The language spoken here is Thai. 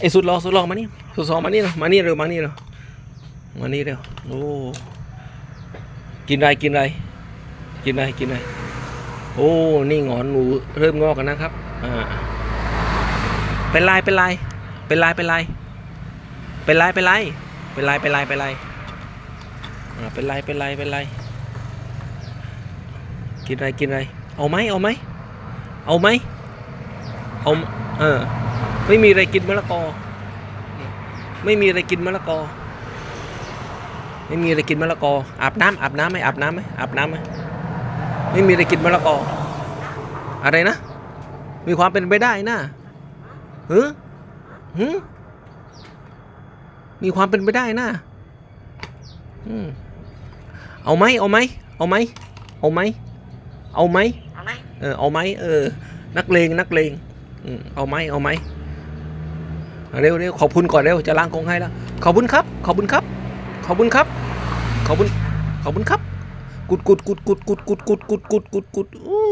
ไอ้สุดรอสุดรอมานี่สุดสองมานี่เนาะมานี่เร็วมานี่เร็วมานี่เร็วโอ้กินไรกินไรกินไรกินไรโอ้นี่หงอนหนูเริ่มงอกกันนะครับอ่าเป็นไรเป็นไรเป็นไรเป็นไรเป็นไรเป็นไรเป็นไรเป็นไรเป็นไรอ่าเป็นไรเป็นไรเป็นไรกินไรกินไรเอาไหมเอาไหมเอาไหมเอาเออ ไม่มีอะไรกินมะละกอ ไม่มีอะไรกินมะละกอ ไม่มีอะไรกินมะละกอ อาบน้ำอาบน้ำไหมอาบน้ำไหมอาบน้ำไหมไม่มีอะไรกินมะละกอ อะไรนะ มีความเป็นไปได้นะหือหือมีความเป็นไปได้นะอืมเอาไหมเอาไหมเอาไหมเอาไหมเอาไหมเอาไหมเออเอาไหมเออนักเลงนักเลงอืมเอาไหมเอาไหม เร็วเร็วขอบคุณก่อนเร็วจะล้างกงให้แล้วขอบคุณครับ ขอบคุณครับ ขอบคุณครับ ขอบคุณขอบคุณครับ กุดกุดกุดกุดกุดกุดกุดกุดกุดกุดกุดอู้